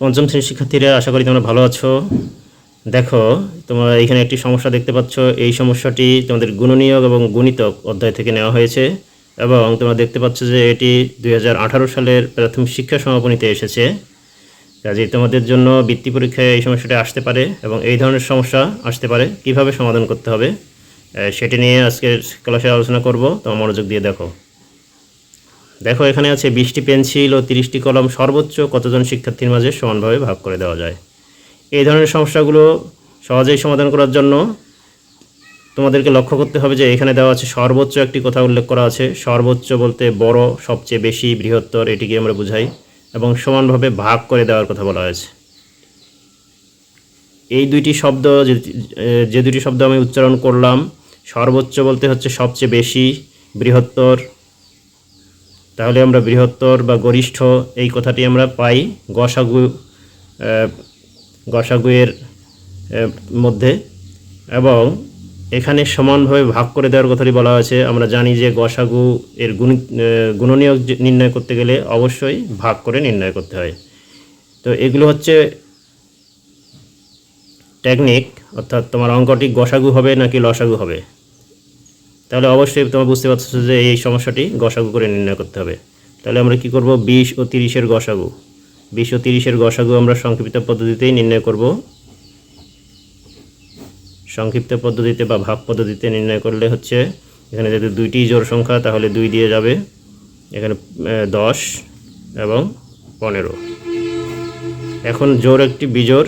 পঞ্চম শ্রেণির শিক্ষার্থীরা, আশা করি তোমরা ভালো আছো। দেখো, তোমরা এখানে একটি সমস্যা দেখতে পাচ্ছ। এই সমস্যাটি তোমাদের গুণনীয়ক এবং গণিতক অধ্যায় থেকে নেওয়া হয়েছে এবং তোমরা দেখতে পাচ্ছ যে এটি দুই হাজার আঠারো সালের প্রাথমিক শিক্ষা সমাপনীতে এসেছে। কাজে তোমাদের জন্য বৃত্তি পরীক্ষায় এই সমস্যাটি আসতে পারে এবং এই ধরনের সমস্যা আসতে পারে। কীভাবে সমাধান করতে হবে সেটি নিয়ে আজকের ক্লাসে আলোচনা করব। তোমার মনোযোগ দিয়ে দেখো। দেখো, এখানে আছে বিশটি পেন্সিল ও তিরিশটি কলম সর্বোচ্চ কতজন শিক্ষার্থীর মাঝে সমানভাবে ভাগ করে দেওয়া যায়? এই ধরনের সমস্যাগুলো সহজেই সমাধান করার জন্য তোমাদেরকে লক্ষ্য করতে হবে যে এখানে দেওয়া আছে সর্বোচ্চ একটি কথা উল্লেখ করা আছে। সর্বোচ্চ বলতে বড়, সবচেয়ে বেশি, বৃহত্তর, এটিকে আমরা বুঝাই এবং সমানভাবে ভাগ করে দেওয়ার কথা বলা হয়েছে। এই দুইটি শব্দ, যে দুটি শব্দ আমি উচ্চারণ করলাম, সর্বোচ্চ বলতে হচ্ছে সবচেয়ে বেশি, বৃহত্তর তাহলে আমরা বৃহত্তর বা গরিষ্ঠ এই কথাটি আমরা পাই গসাগু গসাগুয়ের মধ্যে। এবং এখানে সমানভাবে ভাগ করে দেওয়ার কথাটি বলা হয়েছে। আমরা জানি যে গসাগু এর গুণ আহ, গুণনীয়ক যে নির্ণয় করতে গেলে অবশ্যই ভাগ করে নির্ণয় করতে হয়। তো এগুলো হচ্ছে টেকনিক অর্থাৎ তোমার অঙ্কটি গসাগু হবে নাকি লসাগু হবে? তাহলে অবশ্যই তোমরা বুঝতে পারছ যে এই সমস্যাটি গসাগু করে নির্ণয় করতে হবে। তাহলে আমরা কি করব? বিশ ও তিরিশের গসাগু। বিশ ও তিরিশের গসাগু আমরা সংক্ষিপ্ত পদ্ধতিতেই নির্ণয় করব। সংক্ষিপ্ত পদ্ধতিতে বা ভাগ পদ্ধতিতে নির্ণয় করলে হচ্ছে এখানে যদি দুইটি জোড় সংখ্যা, তাহলে দুই দিয়ে যাবে এখানে দশ এবং পনেরো। এখন জোর একটি বিজোর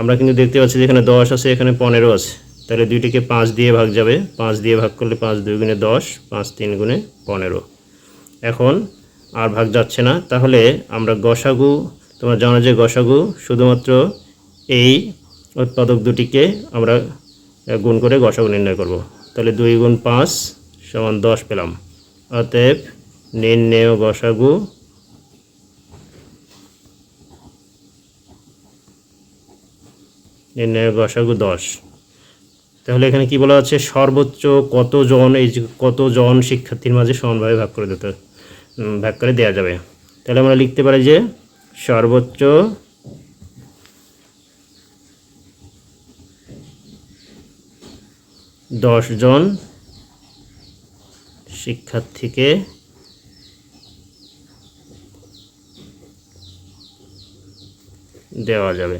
আমরা কিন্তু দেখতে পাচ্ছি যে এখানে দশ আছে, এখানে পনেরো আছে। তাহলে দুইটিকে পাঁচ দিয়ে ভাগ যাবে। পাঁচ দিয়ে ভাগ করলে পাঁচ দুই গুণে দশ, পাঁচ তিন গুণে পনেরো। এখন আর ভাগ যাচ্ছে না। তাহলে আমরা গসাগু, তোমরা জানো যে গসাগু শুধুমাত্র এই উৎপাদক দুটিকে আমরা গুণ করে গসাগু নির্ণয় করব। তাহলে দুই গুণ পাঁচ সমান দশ পেলাম। অতএব নির্ণেয় গসাগু নির্ণয় গসাগু দশ। তাহলে এখানে কি বলা আছে? সর্বোচ্চ কতজন এই কতজন শিক্ষার্থীর মাঝে সমানভাবে ভাগ করে দিতে ভাগ করে দেওয়া যাবে? তাহলে আমরা লিখতে পারি যে সর্বোচ্চ দশ জন শিক্ষার্থীকে দেওয়া যাবে।